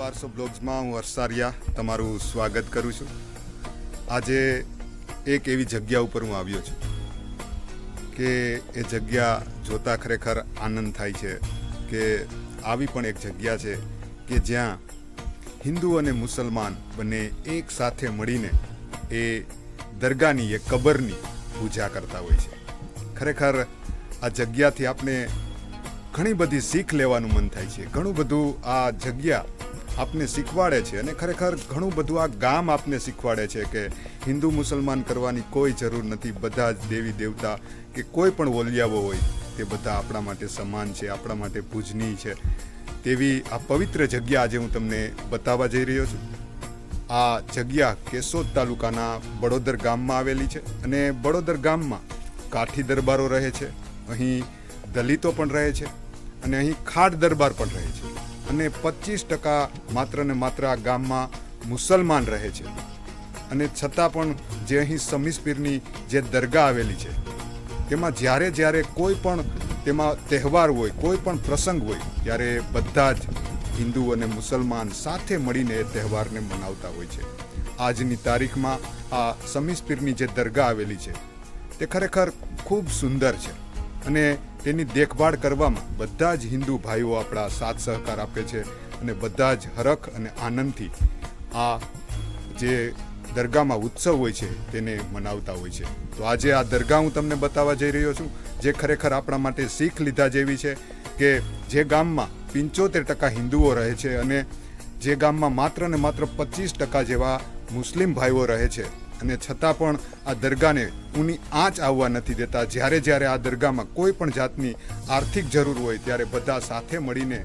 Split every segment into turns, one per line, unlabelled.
આસો બ્લોગ્સમાં હું હર્ષારિયા તમારું સ્વાગત કરું છું. આજે એક એવી જગ્યા ઉપર હું આવ્યો છું કે એ જગ્યા જોતા ખરેખર આનંદ થાય છે કે આવી પણ એક જગ્યા છે કે જ્યાં હિન્દુ અને મુસલમાન બંને એક સાથે મળીને એ દરગાહની, એ કબરની પૂજા કરતા હોય છે. ખરેખર આ જગ્યાથી આપણે ઘણી બધી શીખ લેવાનું મન થાય છે. ઘણું બધું આ જગ્યા આપને શીખવાડે છે અને ખરેખર ઘણું બધું આ ગામ આપને શીખવાડે છે કે હિન્દુ મુસલમાન કરવાની કોઈ જરૂર નથી. બધા જ દેવી દેવતા કે કોઈ પણ વોલિયાઓ હોય તે બધા આપણા માટે સમાન છે, આપણા માટે પૂજનીય છે. તેવી આ પવિત્ર જગ્યા આજે હું તમને બતાવવા જઈ રહ્યો છું. આ જગ્યા કેશોદ તાલુકાના બડોદર ગામમાં આવેલી છે અને બડોદર ગામમાં કાઠી દરબારો રહે છે. અહીં દલિતો પણ રહે છે અને અહીં ખાટ દરબાર પણ રહે છે. અને પચીસ ટકા માત્ર ને માત્ર આ ગામમાં મુસલમાન રહે છે. અને છતાં પણ જે અહીં સમીસપીરની જે દરગાહ આવેલી છે, તેમાં જ્યારે જ્યારે કોઈ પણ તેમાં તહેવાર હોય, કોઈ પણ પ્રસંગ હોય, ત્યારે બધા જ હિન્દુ અને મુસલમાન સાથે મળીને એ તહેવારને મનાવતા હોય છે. આજની તારીખમાં આ સમીસપીરની જે દરગાહ આવેલી છે, તે ખરેખર ખૂબ સુંદર છે. અને તેની દેખભાળ કરવામાં બધા જ હિન્દુ ભાઈઓ આપણા સાથ સહકાર આપે છે અને બધા જ હરખ અને આનંદથી આ જે દરગાહમાં ઉત્સવ હોય છે તેને મનાવતા હોય છે. તો આજે આ દરગાહ હું તમને બતાવવા જઈ રહ્યો છું, જે ખરેખર આપણા માટે શીખ લીધા જેવી છે કે જે ગામમાં પંચોતેર ટકા હિન્દુઓ રહે છે અને જે ગામમાં માત્ર ને માત્ર પચીસ ટકા જેવા મુસ્લિમ ભાઈઓ રહે છે. અને છતાં પણ આ દરગાહને ઊની આંચ આવવા નથી દેતા. જ્યારે જ્યારે આ દરગાહમાં કોઈ પણ જાતની આર્થિક જરૂર હોય, ત્યારે બધા સાથે મળીને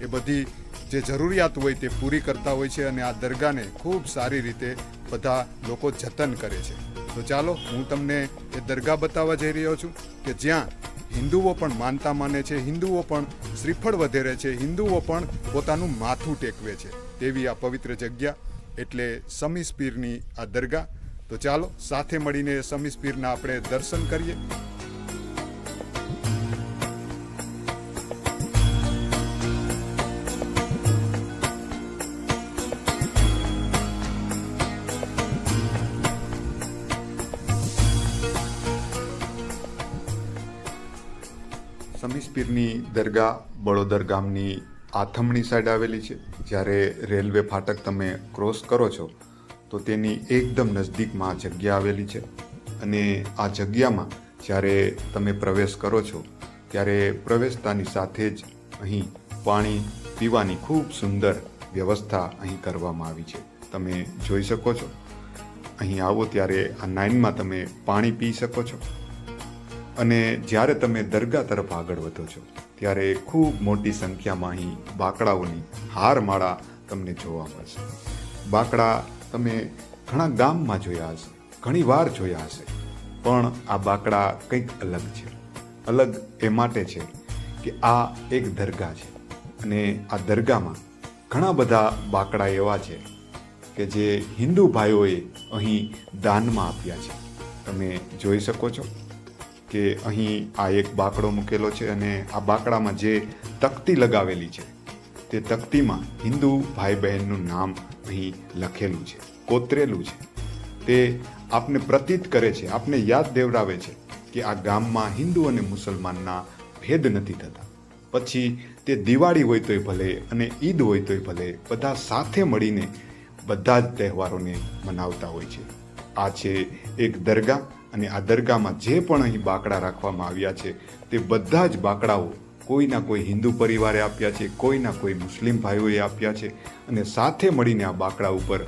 એ બધી જે જરૂરિયાત હોય તે પૂરી કરતા હોય છે અને આ દરગાહને ખૂબ સારી રીતે બધા લોકો જતન કરે છે. તો ચાલો, હું તમને એ દરગાહ બતાવવા જઈ રહ્યો છું કે જ્યાં હિન્દુઓ પણ માનતા માને છે, હિન્દુઓ પણ શ્રીફળ વધેરે છે, હિન્દુઓ પણ પોતાનું માથું ટેકવે છે. તેવી આ પવિત્ર જગ્યા એટલે સમીસ પીરની આ દરગાહ. તો ચાલો સાથે મળીને સમીસ પીરના આપણે દર્શન કરીએ. સમીસ પીરની દરગાહ બળોદર ગામની આથમણી સાઈડ આવેલી છે. જ્યારે રેલવે ફાટક તમે ક્રોસ કરો છો તો તેની એકદમ નજદીકમાં આ જગ્યા આવેલી છે. અને આ જગ્યામાં જ્યારે તમે પ્રવેશ કરો છો, ત્યારે પ્રવેશતાની સાથે જ અહીં પાણી પીવાની ખૂબ સુંદર વ્યવસ્થા અહીં કરવામાં આવી છે. તમે જોઈ શકો છો. અહીં આવો ત્યારે આ નાઇનમાં તમે પાણી પી શકો છો. અને જ્યારે તમે દરગાહ તરફ આગળ વધો છો, ત્યારે ખૂબ મોટી સંખ્યામાં અહીં બાકડાઓની હારમાળા તમને જોવા મળશે. બાકડા તમે ઘણા ગામમાં જોયા હશે, ઘણી વાર જોયા હશે. પણ આ બાકડા કંઈક અલગ છે. અલગ એ માટે છે કે આ એક દરગાહ છે. અને આ દરગાહમાં ઘણા બધા બાકડા એવા છે કે જે હિન્દુ ભાઈઓએ અહીં દાનમાં આપ્યા છે. તમે જોઈ શકો છો કે અહીં આ એક બાકડો મૂકેલો છે અને આ બાકડામાં જે તકતી લગાવેલી છે, તે તકતીમાં હિન્દુ ભાઈ બહેનનું નામ અહીં લખેલું છે કોતરેલું છે. તે આપને પ્રતીત કરે છે, આપને યાદ દેવડાવે છે કે આ ગામમાં હિન્દુ અને મુસલમાનના ભેદ નથી થતા. પછી તે દિવાળી હોય તોય ભલે અને ઈદ હોય તોય ભલે બધા સાથે મળીને બધા જ તહેવારોને મનાવતા હોય છે. આ છે એક દરગાહ અને આ દરગાહમાં જે પણ અહીં બાકડા રાખવામાં આવ્યા છે, તે બધા જ બાકડાઓ કોઈના કોઈ હિન્દુ પરિવારે આપ્યા છે, કોઈના કોઈ મુસ્લિમ ભાઈઓએ આપ્યા છે અને સાથે મળીને આ બાકડા ઉપર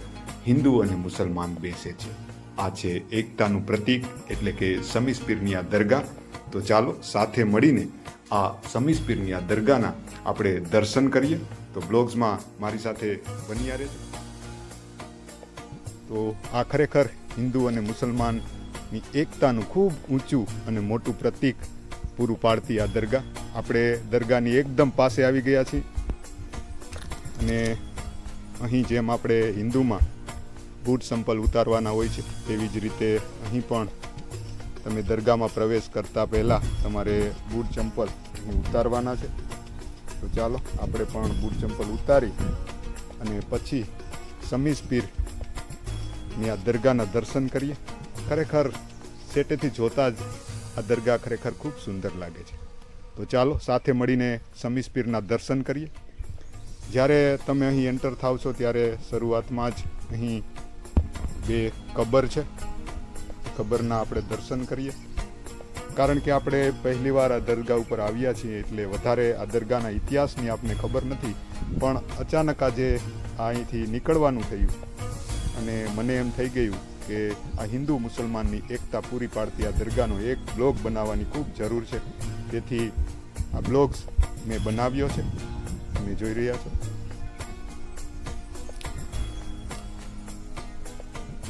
હિન્દુ અને મુસલમાન બેસે છે. આ છે એકતાનું પ્રતીક એટલે કે સમીસપીરની આ દરગાહ. તો ચાલો સાથે મળીને આ સમીસપીરની આ દરગાહના આપણે દર્શન કરીએ. તો બ્લોગ્સમાં મારી સાથે બન્યા રહેજો. તો આ ખરેખર હિન્દુ અને મુસલમાનની એકતાનું ખૂબ ઊંચું અને મોટું પ્રતીક પૂરું પાડતી આ દરગાહ. આપણે દરગાહની એકદમ પાસે આવી ગયા છીએ. અને અહીં જેમ આપણે હિન્દુમાં બૂટ સંપલ ઉતારવાના હોય છે, તેવી જ રીતે અહીં પણ તમે દરગાહમાં પ્રવેશ કરતા પહેલાં તમારે બૂટ ચંપલ ઉતારવાના છે. તો ચાલો આપણે પણ બૂટ ચંપલ ઉતારી અને પછી સમીસ પીરની આ દરગાહના દર્શન કરીએ. ખરેખર સેટેથી જોતા જ આ દરગાહ ખરેખર ખૂબ સુંદર લાગે છે. તો ચાલો સાથે મળીને સમીસ દર્શન કરીએ. જ્યારે તમે અહીં એન્ટર થાવ છો, ત્યારે શરૂઆતમાં જ અહીં બે કબર છે. કબરના આપણે દર્શન કરીએ. કારણ કે આપણે પહેલીવાર આ દરગાહ ઉપર આવ્યા છીએ, એટલે વધારે આ દરગાહના ઇતિહાસની આપને ખબર નથી, પણ અચાનક આજે અહીંથી નીકળવાનું થયું. અને મને એમ થઈ ગયું કે આ હિન્દુ મુસલમાનની એકતા પૂરી પાડતી આ દરગાહનો એક બ્લોગ બનાવવાની ખૂબ જરૂર છે. તેથી આ બ્લોગ્સ મેં બનાવ્યો છે. તમે જોઈ રહ્યા છો.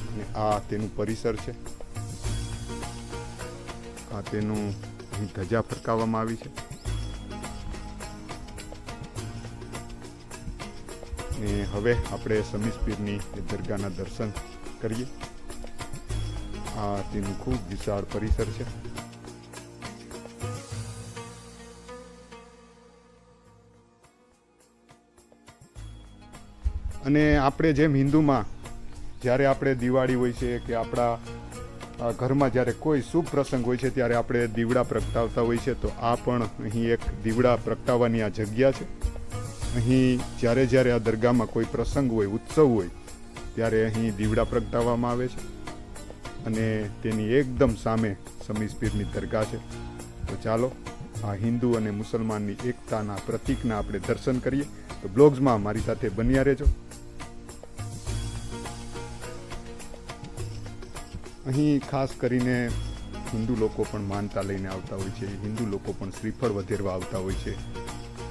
અને આ તેનું પરિસર છે. આ તેનું અહીં ધજા ફરકાવવામાં આવી છે. ને હવે આપણે સમીસ પીરની દરગાહના દર્શન કરીએ. આ તેનું ખૂબ વિશાળ પરિસર છે. અને આપણે જેમ હિન્દુમાં, જ્યારે આપણે દિવાળી હોય છે કે આપણા ઘરમાં જ્યારે કોઈ શુભ પ્રસંગ હોય છે ત્યારે આપણે દીવડા પ્રગટાવતા હોય છે, તો આ પણ અહીં એક દીવડા પ્રગટાવવાની આ જગ્યા છે. અહીં જ્યારે જ્યારે આ દરગાહમાં કોઈ પ્રસંગ હોય, ઉત્સવ હોય, ત્યારે અહીં દીવડા પ્રગટાવવામાં આવે છે. અને તેની એકદમ સામે સમીસ પીરની દરગાહ છે. તો ચાલો, આ હિન્દુ અને મુસલમાનની એકતાના પ્રતીકના આપણે દર્શન કરીએ. તો બ્લોગ્સમાં મારી સાથે બન્યા રહેજો. અહીં ખાસ કરીને હિન્દુ લોકો પણ માનતા લઈને આવતા હોય છે, હિન્દુ લોકો પણ શ્રીફળ વધેરવા આવતા હોય છે,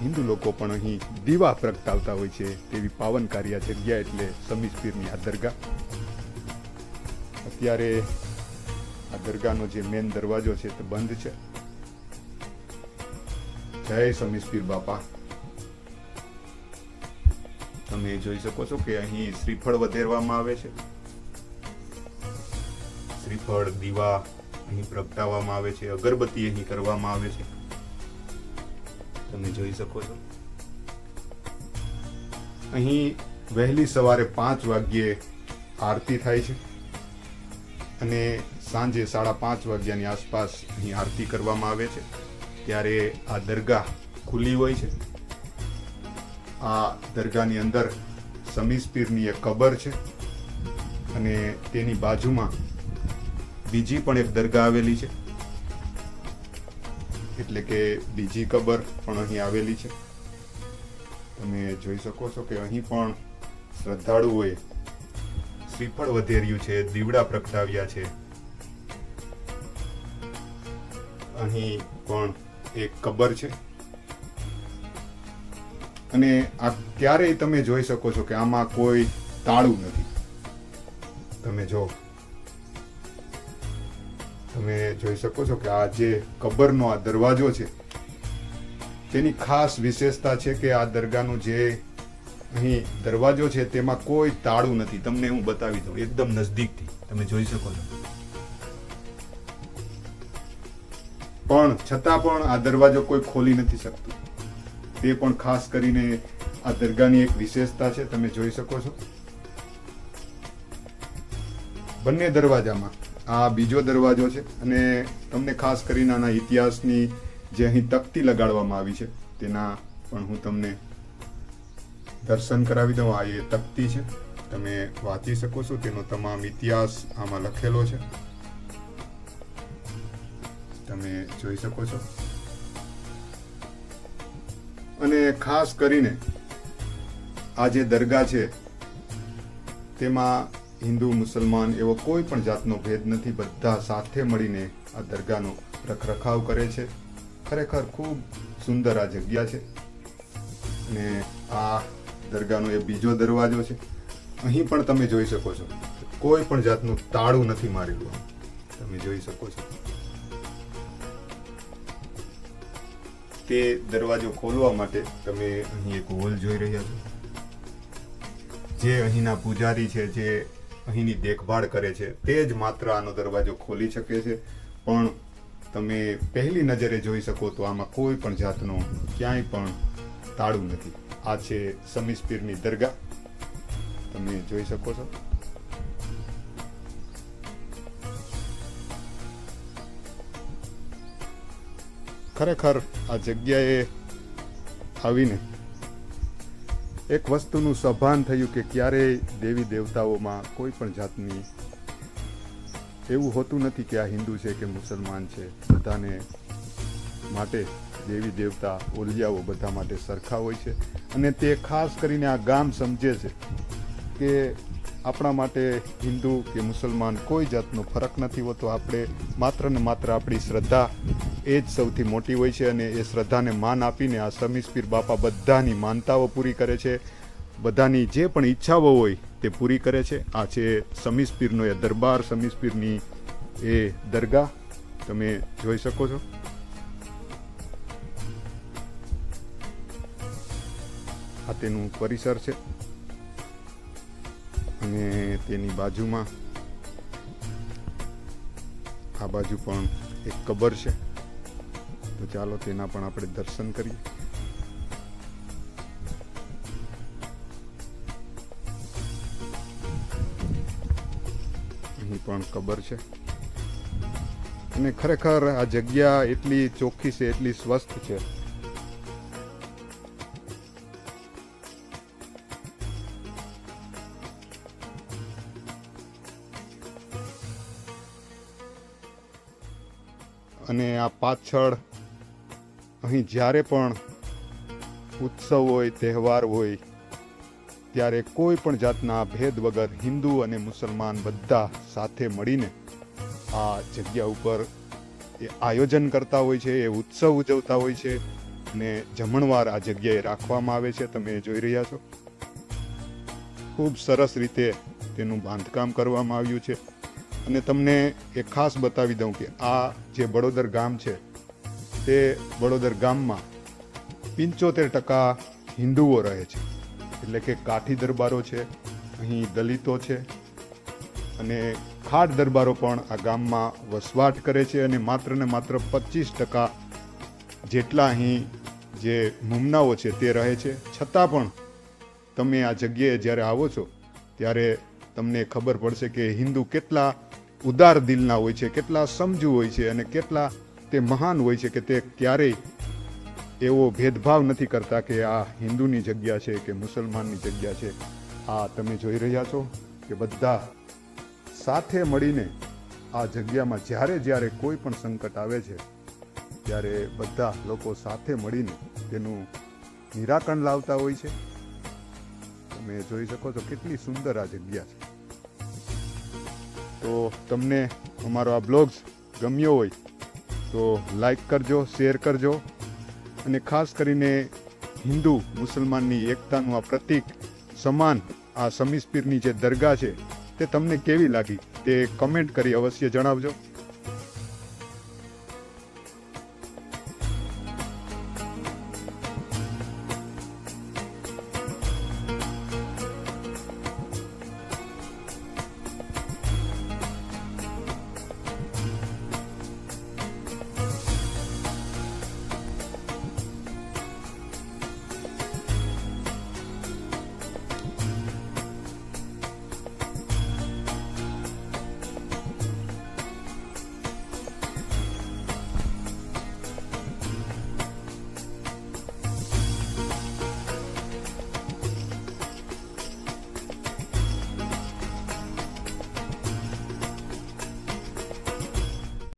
હિન્દુ લોકો પણ અહીં દીવા પ્રગટાવતા હોય છે તેવી પાવનકારી આ જગ્યા એટલે સમીસ પીરની આ દરગાહ. અત્યારે આ દરગાહનો જે મેન દરવાજો છે તે બંધ છે. જય સમીસ પીર બાપા. તમે જોઈ શકો છો કે અહીં શ્રીફળ વધેરવામાં આવે છે. શ્રીફળ, દીવા અહીં પ્રગટાવવામાં આવે છે, અગરબત્તી અહીં કરવામાં આવે છે. તમે જોઈ શકો છો. અહીં વહેલી સવારે પાંચ વાગ્યે આરતી થાય છે અને સાંજે સાડા પાંચ વાગ્યાની આસપાસ અહીં આરતી કરવામાં આવે છે. ત્યારે આ દરગાહ ખુલ્લી હોય છે. આ દરગાહની અંદર સમીસ પીરની એક કબર છે અને તેની બાજુમાં બીજી પણ એક દરગાહ આવેલી છે. એટલે કે બીજી કબર પણ અહીં આવેલી છે. તમે જોઈ શકો છો કે અહીં પણ શ્રદ્ધાળુઓએ શ્રીફળ વધેર્યું છે, દીવડા પ્રગટાવ્યા છે. અહીં પણ એક કબર છે. અને આ ક્યારેય તમે જોઈ શકો છો કે આમાં કોઈ તાળું નથી. તમે જો તમે જોઈ શકો છો કે આ જે કબરનો આ દરવાજો છે, તેની ખાસ વિશેષતા છે કે આ દરગાહનો જે અહીં દરવાજો છે, તેમાં કોઈ તાળું નથી. તમને હું બતાવી દઉં, એકદમ નજદીકથી. તમે જોઈ શકો છો. પણ છતાં પણ આ દરવાજો કોઈ ખોલી નથી શકતું. તે પણ ખાસ કરીને આ દરગાહની એક વિશેષતા છે, તમે જોઈ શકો છો. બંને દરવાજામાં આ બીજો દરવાજો છે અને તમને ખાસ કરીને આના ઇતિહાસની જે અહીં તકતી લગાડવામાં આવી છે, તેના પણ હું તમને દર્શન કરાવી દઉં. આ એ તકતી છે. તમે વાંચી શકો છો. તેનો તમામ ઇતિહાસ આમાં લખેલો છે. તમે જોઈ શકો છો. અને ખાસ કરીને આ જે દરગાહ છે, તેમાં હિન્દુ, મુસલમાન એવો કોઈ પણ જાતનો ભેદ નથી. બધા સાથે મળીને આ દરગાહનો રખરખાવ કરે છે. ખરેખર ખૂબ સુંદર આ જગ્યા છે. અને આ દરગાહનો એ બીજો દરવાજો છે. અહીં પણ તમે જોઈ શકો છો. કોઈ પણ જાતનું તાળું નથી મારેલું તમે જોઈ શકો છો. તે દરવાજો ખોલવા માટે તમે અહીં એક હોલ જોઈ રહ્યા છો. જે અહીંના પૂજારી છે, જે અહીંની દેખભાળ કરે છે. તે જ માત્ર આનો દરવાજો ખોલી શકે છે. પણ તમે પહેલી નજરે જોઈ શકો તો આમાં કોઈ પણ જાતનો ક્યાંય પણ તાળું નથી. આ છે સમીસ દરગાહ. તમે જોઈ શકો છો. ખરેખર આ જગ્યાએ આવીને એક વસ્તુનું સભાન થયું કે ક્યારેય દેવી દેવતાઓમાં કોઈ પણ જાતની એવું હોતું નથી કે આ હિન્દુ છે કે મુસલમાન છે. બધાને માટે દેવી દેવતા ઓલિયાઓ બધા માટે સરખા હોય છે. અને તે ખાસ કરીને આ ગામ સમજે છે કે આપણા માટે હિન્દુ કે મુસલમાન કોઈ જાતનો ફરક નથી હોતો. આપણે માત્ર ને માત્ર આપણી શ્રદ્ધા એ જ સૌથી મોટી હોય છે અને એ શ્રદ્ધાને માન આપીને આ સમીસપીર બાપા બધાની માનતાઓ પૂરી કરે છે. બધાની જે પણ ઈચ્છાઓ હોય તે પૂરી કરે છે. આ છે સમીસપીરનો એ દરબાર, સમીસપીરની એ દરગાહ. તમે જોઈ શકો છો. આ તેનું પરિસર છે. અને તેની બાજુમાં આ બાજુ પણ એક કબર છે. તો ચાલો તેના પણ આપણે દર્શન કરીએ. અહીં પણ કબર છે. અને ખરેખર આ જગ્યા એટલી ચોખ્ખી છે, એટલી સ્વસ્થ છે. અને આ પાછળ અહીં જ્યારે પણ ઉત્સવ હોય, તહેવાર હોય, ત્યારે કોઈ પણ જાતના ભેદ વગર હિન્દુ અને મુસલમાન બધા સાથે મળીને આ જગ્યા ઉપર એ આયોજન કરતા હોય છે, એ ઉત્સવ ઉજવતા હોય છે ને જમણવાર આ જગ્યાએ રાખવામાં આવે છે. તમે જોઈ રહ્યા છો. ખૂબ સરસ રીતે તેનું બાંધકામ કરવામાં આવ્યું છે. અને તમને એ ખાસ બતાવી દઉં કે આ જે બડોદર ગામ છે તે વડોદર ગામમાં પંચોતેર ટકા હિન્દુઓ રહે છે. એટલે કે કાઠી દરબારો છે, અહીં દલિતો છે અને ખાટ દરબારો પણ આ ગામમાં વસવાટ કરે છે અને માત્ર ને માત્ર પચીસ ટકા જેટલા અહીં જે મુમનાઓ છે તે રહે છે. છતાં પણ તમે આ જગ્યાએ જ્યારે આવો છો, ત્યારે તમને ખબર પડશે કે હિન્દુ કેટલા ઉદાર દિલના હોય છે, કેટલા સમજુ હોય છે અને કેટલા તે મહાન હોય છે કે તે ક્યારેય એવો ભેદભાવ નથી કરતા કે આ હિન્દુની જગ્યા છે કે મુસલમાનની જગ્યા છે. આ તમે જોઈ રહ્યા છો કે બધા સાથે મળીને આ જગ્યામાં જ્યારે જ્યારે કોઈ પણ સંકટ આવે છે, ત્યારે બધા લોકો સાથે મળીને તેનું નિરાકરણ લાવતા હોય છે. તમે જોઈ શકો છો કેટલી સુંદર આ જગ્યા છે. તો તમને અમારો આ બ્લોગ્સ ગમ્યો હોય તો લાઈક કરજો શેર કરજો. અને ખાસ કરીને હિન્દુ મુસલમાનની એકતાનું આ પ્રતીક સમાન આ સમીસપીરની જે દરગાહ છે, તે તમને કેવી લાગી તે કમેન્ટ કરી અવશ્ય જણાવજો.